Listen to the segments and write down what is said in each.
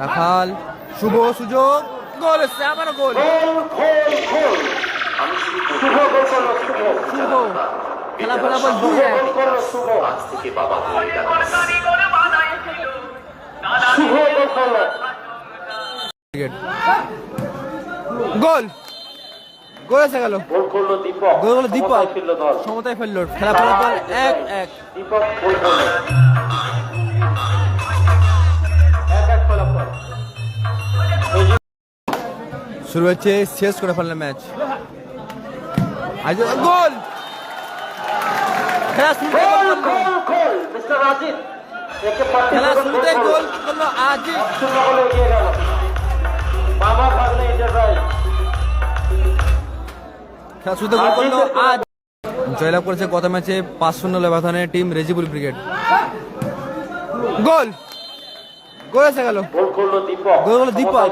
রাখাল শুভ সুযোগ। গোল এসছে আবারও গোল। শুভ গোল করল শুভ। শুভ। খেলা ফলাফল দুই এক গোল এসে দীপক। গোল করল দীপক। সমতায় সমতায় ফেলল খেলা ফলাফল এক এক। দীপক শুরু হচ্ছে শেষ করে ফেললাম ম্যাচ গোল! খেলা শুরুতে খেলা শুরুতে গোল করল আজিজ শুরুতে গোল করল আজ। জয়লাভ করেছে গত ম্যাচে পাঁচ শূন্য ব্যবধানে টিম রেজিবুল ব্রিগেড। গোল! এসে গেল। গোল করল দীপক। গোল করল দীপক।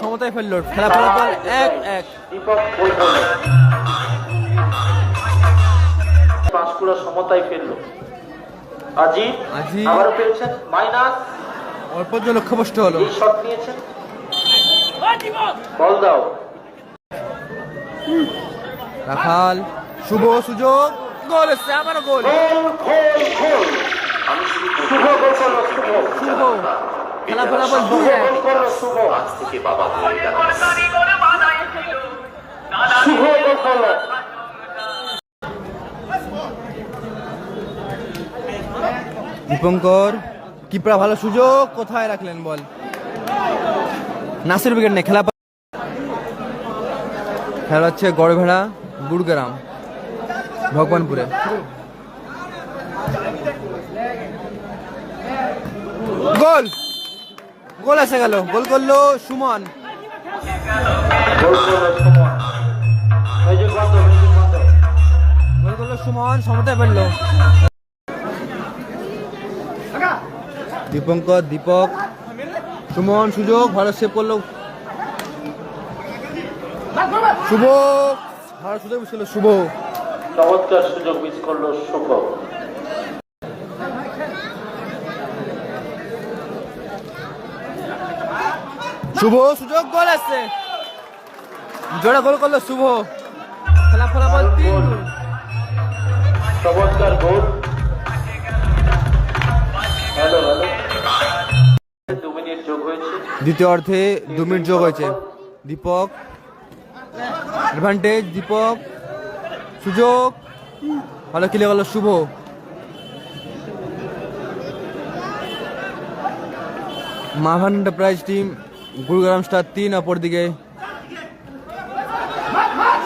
সমতায় ফেলল খেলা ফলাফল এক এক। দীপক গোল করল। পাঁশকুড়া সমতায় আজি। আবারও পেয়েছেন। মাইনাস। অল্প যে লক্ষ্যভ্রষ্ট হলো। এই শট নিয়েছেন। বল দাও। রাখাল শুভ সুযোগ। গোল এসছে আবারও গোল। গোল গোল গোল। আমি শুভ গোল করল শুভ। শুভ। ফলাফল দুই এক গোল করল শুভ আজ থেকে বাবা শুভ গোল দীপঙ্কর কিপরা ভালো সুযোগ? কোথায় রাখলেন বল? নাসির উইকেট নেই খেলা খেলা হচ্ছে গড়ভেড়া গুড়গ্রাম ভগবানপুরে। গোল! গোল এসে গেল, গোল করল সুমন। গোল করল সুমন ফেলল দীপঙ্কর, দীপক, সুমন, সুযোগ ভালো সেভ করল। শুভ ভালো সুযোগ শুভ। চমৎকার সুযোগ মিস করল শুভ। শুভ। সুযোগ গোল আসছে জোড়া গোল করল শুভ। খেলা ফলাফল তিন। চমৎকার গোল। হ্যালো হ্যালো দু মিনিট যোগ হয়েছে। দ্বিতীয় অর্ধে দু মিনিট যোগ হয়েছে। দীপক অ্যাডভান্টেজ দীপক সুযোগ। ভালো খেলে গেল শুভ। মাভান এন্টারপ্রাইজ টিম গুরুগ্রাম স্টার তিন অপরদিকে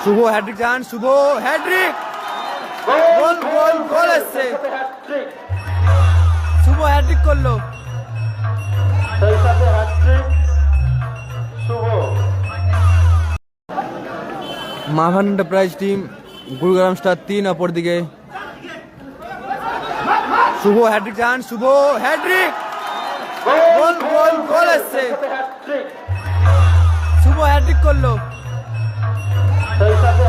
শুভ হ্যাড্রিক চান শুভ হ্যাড্রিক গোল গোল গোল এসছে। হ্যাট্রিক শুভ হ্যাড্রিক করল। সেই সাথে হ্যাট্রিক শুভ। মাভান এন্টারপ্রাইজ টিম গুরুগ্রাম স্টার তিন অপরদিকে শুভ হ্যাড্রিক চান শুভ হ্যাড্রিক গোল গোল গোল এসছে। হ্যাট্রিক শুভ হ্যাট্রিক করল। সেই সাথে